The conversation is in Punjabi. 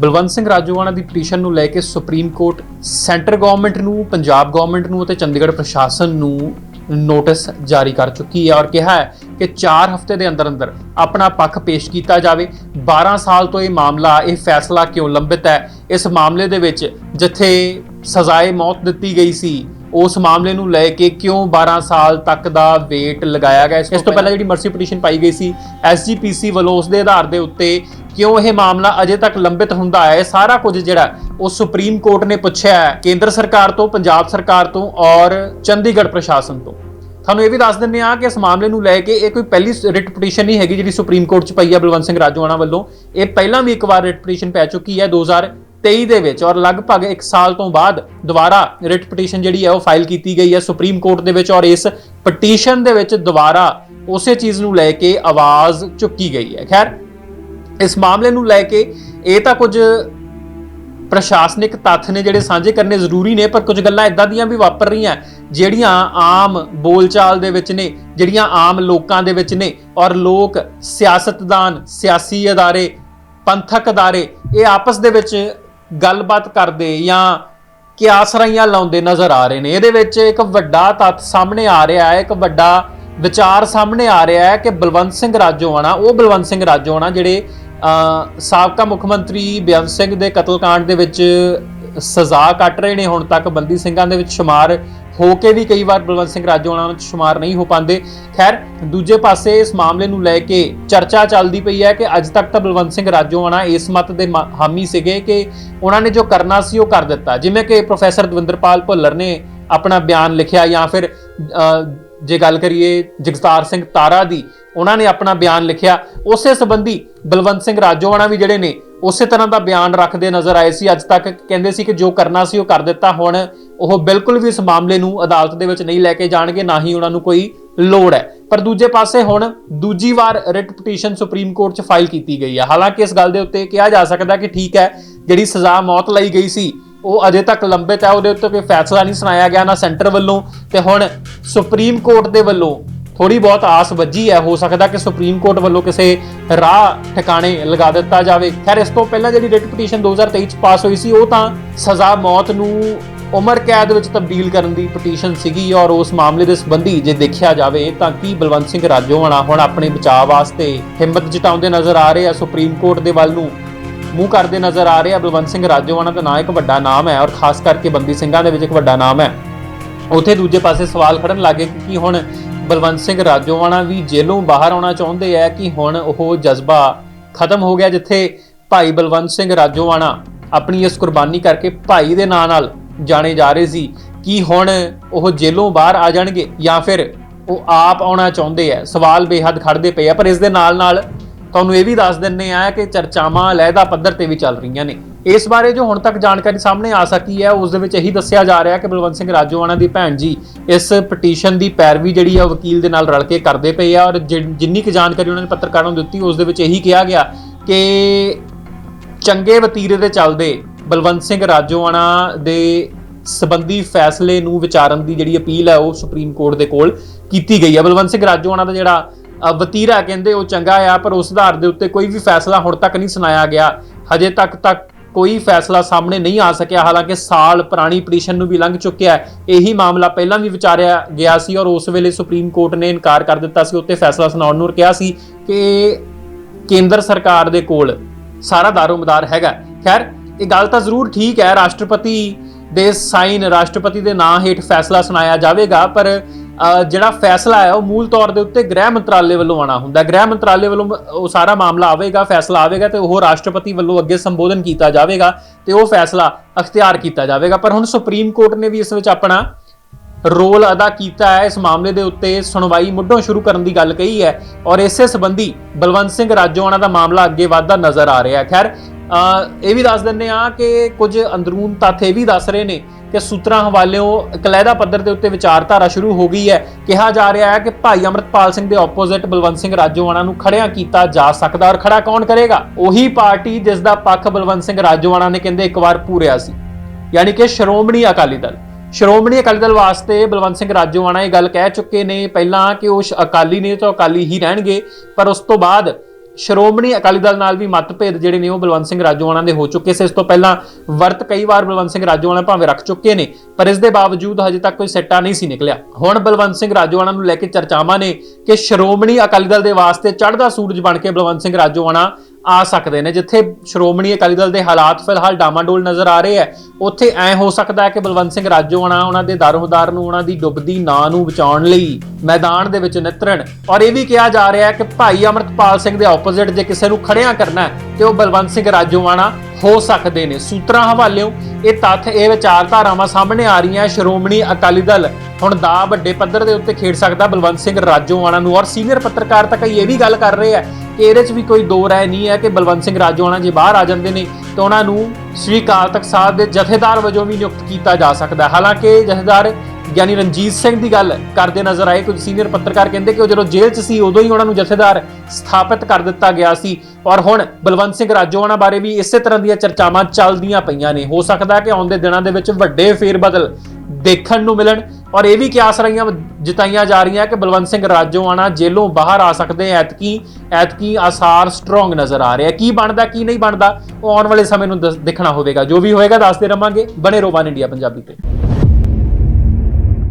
ਬਲਵੰਤ ਸਿੰਘ ਰਾਜੋਆਣਾ ਦੀ ਪਟੀਸ਼ਨ ਨੂੰ ਲੈ ਕੇ ਸੁਪਰੀਮ ਕੋਰਟ ਸੈਂਟਰ ਗਵਰਨਮੈਂਟ ਨੂੰ, ਪੰਜਾਬ ਗਵਰਨਮੈਂਟ ਨੂੰ ਅਤੇ ਚੰਡੀਗੜ੍ਹ ਪ੍ਰਸ਼ਾਸਨ ਨੂੰ ਨੋਟਿਸ ਜਾਰੀ ਕਰ ਚੁੱਕੀ ਹੈ ਔਰ ਕਿਹਾ ਹੈ ਕਿ 4 ਹਫ਼ਤੇ ਦੇ ਅੰਦਰ ਅੰਦਰ ਆਪਣਾ ਪੱਖ ਪੇਸ਼ ਕੀਤਾ ਜਾਵੇ। 12 ਸਾਲ ਤੋਂ ਇਹ ਮਾਮਲਾ, ਇਹ ਫੈਸਲਾ ਕਿਉਂ ਲੰਬਿਤ ਹੈ? ਇਸ ਮਾਮਲੇ ਦੇ ਵਿੱਚ ਜਿੱਥੇ ਸਜ਼ਾਏ ਮੌਤ ਦਿੱਤੀ ਗਈ ਸੀ ਉਸ ਮਾਮਲੇ ਨੂੰ ਲੈ ਕੇ ਕਿਉਂ 12 ਸਾਲ ਤੱਕ ਦਾ ਵੇਟ ਲਗਾਇਆ ਗਿਆ? ਇਸ ਤੋਂ ਪਹਿਲਾਂ ਜਿਹੜੀ ਮਰਸੀ ਪਟੀਸ਼ਨ ਪਾਈ ਗਈ ਸੀ ਐਸਜੀਪੀਸੀ ਵੱਲੋਂ ਉਸ ਦੇ ਆਧਾਰ ਦੇ ਉੱਤੇ ਕਿਉਂ ਇਹ ਮਾਮਲਾ ਅਜੇ ਤੱਕ ਲੰਬਿਤ ਹੁੰਦਾ ਹੈ? ਸਾਰਾ ਕੁਝ ਜਿਹੜਾ ਉਹ ਸੁਪਰੀਮ ਕੋਰਟ ਨੇ ਪੁੱਛਿਆ ਹੈ ਕੇਂਦਰ ਸਰਕਾਰ ਤੋਂ ਪੰਜਾਬ ਸਰਕਾਰ ਤੋਂ ਔਰ ਚੰਡੀਗੜ੍ਹ ਪ੍ਰਸ਼ਾਸਨ ਤੋਂ। ਤੁਹਾਨੂੰ ਇਹ ਵੀ ਦੱਸ ਦਿੰਦੇ ਆ ਕਿ ਇਸ ਮਾਮਲੇ ਨੂੰ ਲੈ ਕੇ ਇਹ ਕੋਈ ਪਹਿਲੀ ਰਿਟ ਪਟੀਸ਼ਨ ਨਹੀਂ ਹੈਗੀ ਜਿਹੜੀ ਸੁਪਰੀਮ ਕੋਰਟ 'ਚ ਪਈ ਹੈ ਬਲਵੰਤ ਸਿੰਘ ਰਾਜੋਆਣਾ ਵੱਲੋਂ। ਇਹ ਪਹਿਲਾਂ ਵੀ ਇੱਕ ਵਾਰ ਰਿਟ ਪਟੀਸ਼ਨ ਪੈ ਚੁੱਕੀ ਹੈ 2023 ਦੇ ਵਿੱਚ ਔਰ ਲਗਭਗ 1 ਸਾਲ ਤੋਂ ਬਾਅਦ ਦੁਬਾਰਾ ਰਿਟ ਪਟੀਸ਼ਨ ਜਿਹੜੀ ਹੈ ਉਹ ਫਾਈਲ ਕੀਤੀ ਗਈ ਹੈ, ਸੁਪਰੀਮ ਕੋਰਟ ਦੇ ਵਿੱਚ ਔਰ ਇਸ ਪਟੀਸ਼ਨ ਦੇ ਵਿੱਚ ਦੁਬਾਰਾ ਉਸੇ ਚੀਜ਼ ਨੂੰ ਲੈ ਕੇ ਆਵਾਜ਼ ਚੁੱਕੀ ਗਈ ਹੈ। ਖੈਰ, ਇਸ ਮਾਮਲੇ ਨੂੰ ਲੈ ਕੇ ਇਹ ਤਾਂ ਕੁਝ ਪ੍ਰਸ਼ਾਸਨਿਕ ਤੱਥ ਨੇ ਜਿਹੜੇ ਸਾਂਝੇ ਕਰਨੇ ਜ਼ਰੂਰੀ ਨੇ, ਪਰ ਕੁਝ ਗੱਲਾਂ ਇਦਾਂ ਦੀਆਂ ਵੀ ਵਾਪਰ ਰਹੀਆਂ, ਜਿਹੜੀਆਂ ਆਮ ਬੋਲਚਾਲ ਦੇ ਵਿੱਚ ਨੇ, ਜਿਹੜੀਆਂ ਆਮ ਲੋਕਾਂ ਦੇ ਵਿੱਚ ਨੇ ਔਰ ਲੋਕ ਸਿਆਸਤਦਾਨ, ਸਿਆਸੀ ਅਦਾਰੇ, ਪੰਥਕ ਅਦਾਰੇ, ਇਹ ਆਪਸ ਦੇ ਵਿੱਚ ਗੱਲਬਾਤ ਕਰਦੇ ਜਾਂ ਕਿਆਸਰਾਈਆਂ ਲਾਉਂਦੇ ਨਜ਼ਰ ਆ ਰਹੇ ਨੇ। ਇਹਦੇ ਵਿੱਚ ਇੱਕ ਵੱਡਾ ਤੱਥ ਸਾਹਮਣੇ ਆ ਰਿਹਾ ਹੈ ਇੱਕ ਵੱਡਾ ਵਿਚਾਰ ਸਾਹਮਣੇ ਆ ਰਿਹਾ ਹੈ ਕਿ ਬਲਵੰਤ ਸਿੰਘ ਰਾਜੋਆਣਾ ਉਹ ਬਲਵੰਤ ਸਿੰਘ ਰਾਜੋਆਣਾ ਜਿਹੜੇ ਅ, ਸਾਬਕਾ ਮੁੱਖ ਮੰਤਰੀ ਬੇਅੰਤ ਸਿੰਘ ਦੇ ਕਤਲकांड ਦੇ ਵਿੱਚ ਸਜ਼ਾ ਕੱਟ ਰਹੇ ਨੇ ਹੁਣ ਤੱਕ ਬੰਦੀ ਸਿੰਘਾਂ ਦੇ ਵਿੱਚ ਸ਼ੁਮਾਰ ਹੋ ਕੇ ਵੀ ਕਈ ਵਾਰ ਬਲਵੰਤ ਸਿੰਘ ਰਾਜੋਆਣਾ ਵਿੱਚ ਸ਼ੁਮਾਰ ਨਹੀਂ ਹੋ ਪਾਉਂਦੇ। ਖੈਰ, ਦੂਜੇ ਪਾਸੇ ਇਸ ਮਾਮਲੇ ਨੂੰ ਲੈ ਕੇ ਚਰਚਾ ਚੱਲਦੀ ਪਈ ਹੈ ਕਿ ਅੱਜ ਤੱਕ ਤਾਂ ਬਲਵੰਤ ਸਿੰਘ ਰਾਜੋਆਣਾ ਇਸ ਮਤ ਦੇ ਹਾਮੀ ਸੀਗੇ ਕਿ ਉਹਨਾਂ ਨੇ ਜੋ ਕਰਨਾ ਸੀ ਉਹ ਕਰ ਦਿੱਤਾ। ਜਿਵੇਂ ਕਿ ਪ੍ਰੋਫੈਸਰ ਦਵਿੰਦਰਪਾਲ ਭੁੱਲਰ ਨੇ ਆਪਣਾ ਬਿਆਨ ਲਿਖਿਆ ਜਾਂ ਫਿਰ ਜੇ ਗੱਲ ਕਰੀਏ ਜਗਤਾਰ ਸਿੰਘ ਤਾਰਾ ਦੀ, ਉਹਨਾਂ ਨੇ ਆਪਣਾ ਬਿਆਨ ਲਿਖਿਆ। ਉਸੇ ਸੰਬੰਧੀ ਬਲਵੰਤ ਸਿੰਘ ਰਾਜੋਆਣਾ ਵੀ ਜਿਹੜੇ ਨੇ, ਉਸੇ ਤਰ੍ਹਾਂ ਦਾ ਬਿਆਨ ਰੱਖਦੇ ਨਜ਼ਰ ਆਏ ਸੀ। ਅੱਜ ਤੱਕ ਕਹਿੰਦੇ ਸੀ ਕਿ ਜੋ ਕਰਨਾ ਸੀ ਉਹ ਕਰ ਦਿੱਤਾ। ਹੁਣ ਉਹ ਬਿਲਕੁਲ ਵੀ ਇਸ ਮਾਮਲੇ ਨੂੰ ਅਦਾਲਤ ਦੇ ਵਿੱਚ ਨਹੀਂ ਲੈ ਕੇ ਜਾਣਗੇ, ਨਾ ਹੀ ਉਹਨਾਂ ਨੂੰ ਕੋਈ ਲੋੜ ਹੈ। ਪਰ ਦੂਜੇ ਪਾਸੇ ਹੁਣ ਦੂਜੀ ਵਾਰ ਰਿਟ ਪਟੀਸ਼ਨ ਸੁਪਰੀਮ ਕੋਰਟ 'ਚ ਫਾਈਲ ਕੀਤੀ ਗਈ ਹੈ ਹਾਲਾਂਕਿ ਇਸ ਗੱਲ ਦੇ ਉੱਤੇ ਕਿਹਾ ਜਾ ਸਕਦਾ ਕਿ ਠੀਕ ਹੈ, ਜਿਹੜੀ ਸਜ਼ਾ ਮੌਤ ਲਈ ਗਈ ਸੀ, ਉਹ ਅਜੇ ਤੱਕ ਲੰਬਿਤ ਹੈ, ਉਹਦੇ ਉੱਤੇ ਕੋਈ ਫੈਸਲਾ ਨਹੀਂ ਸੁਣਾਇਆ ਗਿਆ ਨਾ ਸੈਂਟਰ ਵੱਲੋਂ। ਤੇ ਹੁਣ ਸੁਪਰੀਮ ਕੋਰਟ ਦੇ ਵੱਲੋਂ ਥੋੜੀ ਬਹੁਤ ਆਸ ਵੱਜੀ ਹੈ, ਹੋ ਸਕਦਾ ਕਿ ਸੁਪਰੀਮ ਕੋਰਟ ਵੱਲੋਂ ਕਿਸੇ ਰਾਹ ਠਿਕਾਣੇ ਲਗਾ ਦਿੱਤਾ ਜਾਵੇ। ਖੈਰ, ਇਸ ਤੋਂ ਪਹਿਲਾਂ ਜਿਹੜੀ ਰਿਟ ਪਟੀਸ਼ਨ 2023 ਚ ਪਾਸ ਹੋਈ ਸੀ, ਉਹ ਤਾਂ ਸਜ਼ਾ ਮੌਤ ਨੂੰ ਉਮਰ ਕੈਦ ਵਿੱਚ ਤਬਦੀਲ ਕਰਨ ਦੀ ਪਟੀਸ਼ਨ ਸੀਗੀ ਔਰ ਉਸ ਮਾਮਲੇ ਦੇ ਸੰਬੰਧੀ ਜੇ ਦੇਖਿਆ ਜਾਵੇ ਤਾਂ ਕੀ ਬਲਵੰਤ ਸਿੰਘ ਰਾਜੋਆਣਾ ਹੁਣ ਆਪਣੇ ਬਚਾਅ ਵਾਸਤੇ ਹਿੰਮਤ ਜਟਾਉਂਦੇ ਨਜ਼ਰ ਆ ਰਹੇ ਆ? ਸੁਪਰੀਮ ਕੋਰਟ ਦੇ ਵੱਲ ਨੂੰ ਮੂੰਹ ਕਰਦੇ ਨਜ਼ਰ ਆ ਰਹੇ ਆ? ਬਲਵੰਤ ਸਿੰਘ ਰਾਜੋਆਣਾ ਦਾ ਨਾਂ ਇੱਕ ਵੱਡਾ ਨਾਮ ਹੈ ਔਰ ਖਾਸ ਕਰਕੇ ਬੰਦੀ ਸਿੰਘਾਂ ਦੇ ਵਿੱਚ ਇੱਕ ਵੱਡਾ ਨਾਮ ਹੈ। ਉਥੇ ਦੂਜੇ ਪਾਸੇ ਸਵਾਲ ਖੜਨ ਲੱਗੇ ਕਿ ਹੁਣ ਬਲਵੰਤ ਸਿੰਘ ਰਾਜੋਆਣਾ ਵੀ ਜੇਲੋਂ ਬਾਹਰ ਆਉਣਾ ਚਾਹੁੰਦੇ ਆ ਕਿ ਹੁਣ ਉਹ ਜਜ਼ਬਾ ਖਤਮ ਹੋ ਗਿਆ ਜਿੱਥੇ ਭਾਈ ਬਲਵੰਤ ਸਿੰਘ ਰਾਜੋਆਣਾ ਆਪਣੀ ਇਸ ਕੁਰਬਾਨੀ ਕਰਕੇ ਭਾਈ ਦੇ ਨਾਂ ਨਾਲ ਜਾਣੇ ਜਾ ਰਹੇ ਸੀ ਕੀ ਹੁਣ ਉਹ ਜੇਲੋਂ ਬਾਹਰ ਆ ਜਾਣਗੇ ਜਾਂ ਫਿਰ ਉਹ ਆਪ ਆਉਣਾ ਚਾਹੁੰਦੇ ਆ। ਸਵਾਲ ਬੇਹੱਦ ਖੜਦੇ ਪਏ ਆ, ਪਰ ਇਸ ਦੇ ਨਾਲ ਨਾਲ ਤੁਹਾਨੂੰ ਇਹ ਵੀ ਦੱਸ ਦਿੰਨੇ ਆ ਕਿ ਚਰਚਾਵਾਂ ਲਹਿਦਾ ਪੱਧਰ ਤੇ ਵੀ ਚੱਲ ਰਹੀਆਂ ਨੇ। ਇਸ ਬਾਰੇ ਜੋ ਹੁਣ ਤੱਕ ਜਾਣਕਾਰੀ ਸਾਹਮਣੇ ਆ ਸਕੀ ਹੈ ਉਸ ਦੇ ਵਿੱਚ ਇਹੀ ਦੱਸਿਆ ਜਾ ਰਿਹਾ ਕਿ ਬਲਵੰਤ ਸਿੰਘ ਰਾਜੋਆਣਾ ਦੀ ਭੈਣ ਜੀ ਇਸ ਪਟੀਸ਼ਨ ਦੀ ਪੈਰਵੀ ਜਿਹੜੀ ਆ ਵਕੀਲ ਦੇ ਨਾਲ ਰਲ ਕੇ ਕਰਦੇ ਪਏ ਆ ਔਰ ਜਿ- ਜਿੰਨੀ ਕੁ ਜਾਣਕਾਰੀ ਉਹਨਾਂ ਨੇ ਪੱਤਰਕਾਰਾਂ ਨੂੰ ਦਿੱਤੀ, ਉਸ ਦੇ ਵਿੱਚ ਇਹੀ ਕਿਹਾ ਗਿਆ ਕਿ ਚੰਗੇ ਵਤੀਰੇ ਦੇ ਚੱਲਦੇ ਬਲਵੰਤ ਸਿੰਘ ਰਾਜੋਆਣਾ ਦੇ ਸਬੰਧੀ ਫੈਸਲੇ ਨੂੰ ਵਿਚਾਰਨ ਦੀ ਜਿਹੜੀ ਅਪੀਲ ਹੈ, ਉਹ ਸੁਪਰੀਮ ਕੋਰਟ ਦੇ ਕੋਲ ਕੀਤੀ ਗਈ ਹੈ। ਬਲਵੰਤ ਸਿੰਘ ਰਾਜੋਆਣਾ ਦਾ ਜਿਹੜਾ ਵਤੀਰਾ ਕਹਿੰਦੇ ਉਹ ਚੰਗਾ ਆ, ਪਰ ਉਸ ਆਧਾਰ ਦੇ ਉੱਤੇ ਕੋਈ ਵੀ ਫੈਸਲਾ ਹੁਣ ਤੱਕ ਨਹੀਂ ਸੁਣਾਇਆ ਗਿਆ। ਹਜੇ ਤੱਕ ਤੱਕ ਕੋਈ ਫੈਸਲਾ ਸਾਹਮਣੇ ਨਹੀਂ ਆ ਸਕਿਆ। ਹਾਲਾਂਕਿ ਸਾਲ ਪੁਰਾਣੀ ਪਟੀਸ਼ਨ ਨੂੰ ਵੀ ਲੰਘ ਚੁੱਕਿਆ ਹੈ। ਇਹੀ ਮਾਮਲਾ ਪਹਿਲਾਂ ਵੀ ਵਿਚਾਰਿਆ ਗਿਆ ਸੀ ਔਰ ਉਸ ਵੇਲੇ ਸੁਪਰੀਮ ਕੋਰਟ ਨੇ ਇਨਕਾਰ ਕਰ ਦਿੱਤਾ ਸੀ। ਉੱਤੇ ਫੈਸਲਾ ਸੁਣਾਉਣ ਨੂੰ ਕਿਹਾ ਸੀ ਕਿ ਕੇਂਦਰ ਸਰਕਾਰ ਦੇ ਕੋਲ ਸਾਰਾ ਦਾਰੋਮਦਾਰ ਹੈਗਾ। ਖੈਰ ਇਹ ਗੱਲ ਤਾਂ ਜ਼ਰੂਰ ਠੀਕ ਹੈ, ਰਾਸ਼ਟਰਪਤੀ ਦੇ ਸਾਈਨ, ਰਾਸ਼ਟਰਪਤੀ ਦੇ ਨਾਂ ਹੇਠ ਫੈਸਲਾ ਸੁਣਾਇਆ ਜਾਵੇਗਾ, ਪਰ ਜਿਹੜਾ ਫੈਸਲਾ ਹੈ, ਉਹ ਮੂਲ ਤੌਰ ਦੇ ਉੱਤੇ ਗ੍ਰਹਿ ਮੰਤਰਾਲੇ ਵੱਲੋਂ ਆਣਾ ਹੁੰਦਾ ਗ੍ਰਹਿ ਮੰਤਰਾਲੇ ਵੱਲੋਂ ਉਹ ਸਾਰਾ ਮਾਮਲਾ ਆਵੇਗਾ, ਫੈਸਲਾ ਆਵੇਗਾ ਤੇ ਉਹ ਰਾਸ਼ਟਰਪਤੀ ਵੱਲੋਂ ਅੱਗੇ ਸੰਬੋਧਨ ਕੀਤਾ ਜਾਵੇਗਾ ਤੇ ਉਹ ਫੈਸਲਾ ਅਖਤਿਆਰ ਕੀਤਾ ਜਾਵੇਗਾ। ਪਰ ਹੁਣ ਸੁਪਰੀਮ ਕੋਰਟ ਨੇ ਵੀ ਇਸ ਵਿੱਚ ਆਪਣਾ ਰੋਲ ਅਦਾ ਕੀਤਾ ਹੈ। ਇਸ ਮਾਮਲੇ ਦੇ ਉੱਤੇ ਸੁਣਵਾਈ ਮੁੱਢੋਂ ਸ਼ੁਰੂ ਕਰਨ ਦੀ ਗੱਲ ਕਹੀ ਹੈ ਔਰ ਇਸੇ ਸੰਬੰਧੀ ਬਲਵੰਤ ਸਿੰਘ ਰਾਜੋਆਣਾ ਦਾ ਮਾਮਲਾ ਅੱਗੇ ਵਧਦਾ ਨਜ਼ਰ ਆ ਰਿਹਾ ਹੈ। ਖੈਰ ਇਹ ਵੀ ਦੱਸ ਦਿੰਦੇ ਆ ਕਿ ਕੁਝ ਅੰਦਰੂਨ ਤੱਥ ਇਹ ਵੀ ਦੱਸ ਰਹੇ ਨੇ ਕਿ ਸੂਤਰਾਂ ਹਵਾਲਿਓਂ ਇਕਲੈਦਾ ਪੱਧਰ ਦੇ ਉੱਤੇ ਵਿਚਾਰਧਾਰਾ ਸ਼ੁਰੂ ਹੋ ਗਈ ਹੈ। ਕਿਹਾ ਜਾ ਰਿਹਾ ਹੈ ਕਿ ਭਾਈ ਅਮਰਤਪਾਲ ਸਿੰਘ ਦੇ ਆਪੋਜ਼ਿਟ ਬਲਵੰਤ ਸਿੰਘ ਰਾਜੋਆਣਾ ਨੂੰ ਖੜਿਆ ਕੀਤਾ ਜਾ ਸਕਦਾ ਔਰ ਖੜਾ ਕੌਣ ਕਰੇਗਾ? ਉਹੀ ਪਾਰਟੀ ਜਿਸ ਦਾ ਪੱਖ ਬਲਵੰਤ ਸਿੰਘ ਰਾਜੋਆਣਾ ਨੇ ਕਹਿੰਦੇ ਇੱਕ ਵਾਰ ਪੂਰਿਆ ਸੀ। ਯਾਨੀ ਕਿ ਸ਼੍ਰੋਮਣੀ ਅਕਾਲੀ ਦਲ। ਸ਼੍ਰੋਮਣੀ ਅਕਾਲੀ ਦਲ ਵਾਸਤੇ ਬਲਵੰਤ ਸਿੰਘ ਰਾਜੋਆਣਾ ਇਹ ਗੱਲ ਕਹਿ ਚੁੱਕੇ ਨੇ ਪਹਿਲਾਂ ਕਿ ਉਹ ਸ਼- ਅਕਾਲੀ ਨੇ ਤਾਂ ਅਕਾਲੀ ਹੀ ਰਹਿਣਗੇ, ਪਰ ਉਸ ਤੋਂ ਬਾਅਦ ਸ਼੍ਰੋਮਣੀ ਅਕਾਲੀ ਦਲ ਨਾਲ ਵੀ ਮਤਭੇਦ ਜਿਹੜੇ ਨੇ ਉਹ ਬਲਵੰਤ ਸਿੰਘ ਰਾਜੋਆਣਾ ਦੇ ਹੋ ਚੁੱਕੇ ਸੀ। ਇਸ ਤੋਂ ਪਹਿਲਾਂ ਵਰਤ ਕਈ ਵਾਰ ਬਲਵੰਤ ਸਿੰਘ ਰਾਜੋਆਣਾ ਭਾਵੇਂ ਰੱਖ ਚੁੱਕੇ ਨੇ, ਪਰ ਇਸ ਦੇ ਬਾਵਜੂਦ ਹਜੇ ਤੱਕ ਕੋਈ ਸੱਟਾ ਨਹੀਂ ਸੀ ਨਿਕਲਿਆ। ਹੁਣ ਬਲਵੰਤ ਸਿੰਘ ਰਾਜੋਆਣਾ ਨੂੰ ਲੈ ਕੇ ਚਰਚਾਵਾਂ ਨੇ ਕਿ ਸ਼੍ਰੋਮਣੀ ਅਕਾਲੀ ਦਲ ਦੇ ਵਾਸਤੇ ਚੜ੍ਹਦਾ ਸੂਰਜ ਬਣ ਕੇ ਬਲਵੰਤ ਸਿੰਘ ਰਾਜੋਆਣਾ ਆ ਸਕਦੇ ਨੇ। ਜਿੱਥੇ ਸ਼੍ਰੋਮਣੀ ਅਕਾਲੀ ਦਲ ਦੇ ਹਾਲਾਤ ਫਿਲਹਾਲ ਡਾਮਾਡੋਲ ਨਜ਼ਰ ਆ ਰਹੇ ਹੈ ਉੱਥੇ ਐ ਹੋ ਸਕਦਾ ਹੈ ਕਿ ਬਲਵੰਤ ਸਿੰਘ ਰਾਜੋਆਣਾ ਉਹਨਾਂ ਦੇ ਦਰਹੁਦਾਰ ਨੂੰ, ਉਹਨਾਂ ਦੀ ਡੁੱਬਦੀ ਨਾਂ ਨੂੰ ਬਚਾਉਣ ਲਈ ਮੈਦਾਨ ਦੇ ਵਿੱਚ ਨਿਤਰਨ। ਔਰ ਇਹ ਵੀ ਕਿਹਾ ਜਾ ਰਿਹਾ ਹੈ ਕਿ ਭਾਈ ਅਮਰਤਪਾਲ ਸਿੰਘ ਦੇ ਆਪੋਜ਼ਿਟ ਜੇ ਕਿਸੇ ਨੂੰ ਖੜਿਆ ਕਰਨਾ ਹੈ, ਤੇ ਉਹ ਬਲਵੰਤ ਸਿੰਘ ਰਾਜੋਆਣਾ ਹੋ ਸਕਦੇ ਨੇ। ਸੂਤਰਾਂ ਹਵਾਲਿਓ ਇਹ ਤੱਥ, ਇਹ ਵਿਚਾਰਧਾਰਾਵਾਂ ਸਾਹਮਣੇ ਆ ਰਹੀਆਂ ਸ਼੍ਰੋਮਣੀ ਅਕਾਲੀ ਦਲ ਹੁਣ ਦਾ ਵੱਡੇ ਪੱਧਰ ਦੇ ਉੱਤੇ ਖੇਡ ਸਕਦਾ ਬਲਵੰਤ ਸਿੰਘ ਰਾਜੋਆਣਾ ਨੂੰ। ਔਰ ਸੀਨੀਅਰ ਪੱਤਰਕਾਰ ਤਾਂ ਕਈ ਇਹ ਵੀ ਗੱਲ ਕਰ ਰਹੇ ਆ ਕਿ ਇਹਦੇ 'ਚ ਵੀ ਕੋਈ ਦੋ ਰਾਏ ਨਹੀਂ ਹੈ ਕਿ ਬਲਵੰਤ ਸਿੰਘ ਰਾਜੋਆਣਾ ਜੇ ਬਾਹਰ ਆ ਜਾਂਦੇ ਨੇ, ਤਾਂ ਉਹਨਾਂ ਨੂੰ ਸ੍ਰੀ ਅਕਾਲ ਤਖਤ ਸਾਹਿਬ ਦੇ ਜਥੇਦਾਰ ਵਜੋਂ ਵੀ ਨਿਯੁਕਤ ਕੀਤਾ ਜਾ ਸਕਦਾ ਹੈ। ਹਾਲਾਂਕਿ ਜਥੇਦਾਰ ਗਿਆਨੀ ਰਣਜੀਤ ਸਿੰਘ ਦੀ ਗੱਲ ਕਰਦੇ ਨਜ਼ਰ ਆਏ, ਕੁਝ ਸੀਨੀਅਰ ਪੱਤਰਕਾਰ ਕਹਿੰਦੇ ਕਿ ਉਹ ਜਦੋਂ ਜੇਲ੍ਹ 'ਚ ਸੀ, ਉਦੋਂ ਹੀ ਉਹਨਾਂ ਨੂੰ ਜਥੇਦਾਰ ਸਥਾਪਿਤ ਕਰ ਦਿੱਤਾ ਗਿਆ ਸੀ। ਔਰ ਹੁਣ ਬਲਵੰਤ ਸਿੰਘ ਰਾਜੋਆਣਾ ਬਾਰੇ ਵੀ ਇਸੇ ਤਰ੍ਹਾਂ ਦੀਆਂ ਚਰਚਾਵਾਂ ਚੱਲਦੀਆਂ ਪਈਆਂ ਨੇ। ਹੋ ਸਕਦਾ ਹੈ ਕਿ ਆਉਂਦੇ ਦਿਨਾਂ ਦੇ ਵਿੱਚ ਵੱਡੇ ਫੇਰਬਦਲ ਦੇਖਣ ਨੂੰ ਮਿਲਣ। ਔਰ ਇਹ ਵੀ ਕਿਆਸ ਰਹੀਆਂ, ਜਿਤਾਈਆਂ ਜਾ ਰਹੀਆਂ ਕਿ ਬਲਵੰਤ ਸਿੰਘ ਰਾਜੋਆਣਾ ਜੇਲੋਂ ਬਾਹਰ ਆ ਸਕਦੇ ਐਤਕੀ ਐਤਕੀ ਆਸਾਰ ਸਟਰੋਂਗ ਨਜ਼ਰ ਆ ਰਿਹਾ। ਕੀ ਬਣਦਾ, ਕੀ ਨਹੀਂ ਬਣਦਾ, ਉਹ ਆਉਣ ਵਾਲੇ ਸਮੇਂ ਨੂੰ ਦੱਸ- ਦੇਖਣਾ ਹੋਵੇਗਾ। ਜੋ ਵੀ ਹੋਏਗਾ, ਦੱਸਦੇ ਰਵਾਂਗੇ। ਬਣੇ ਰਹੋ ਵਨ ਇੰਡੀਆ ਪੰਜਾਬੀ ਤੇ।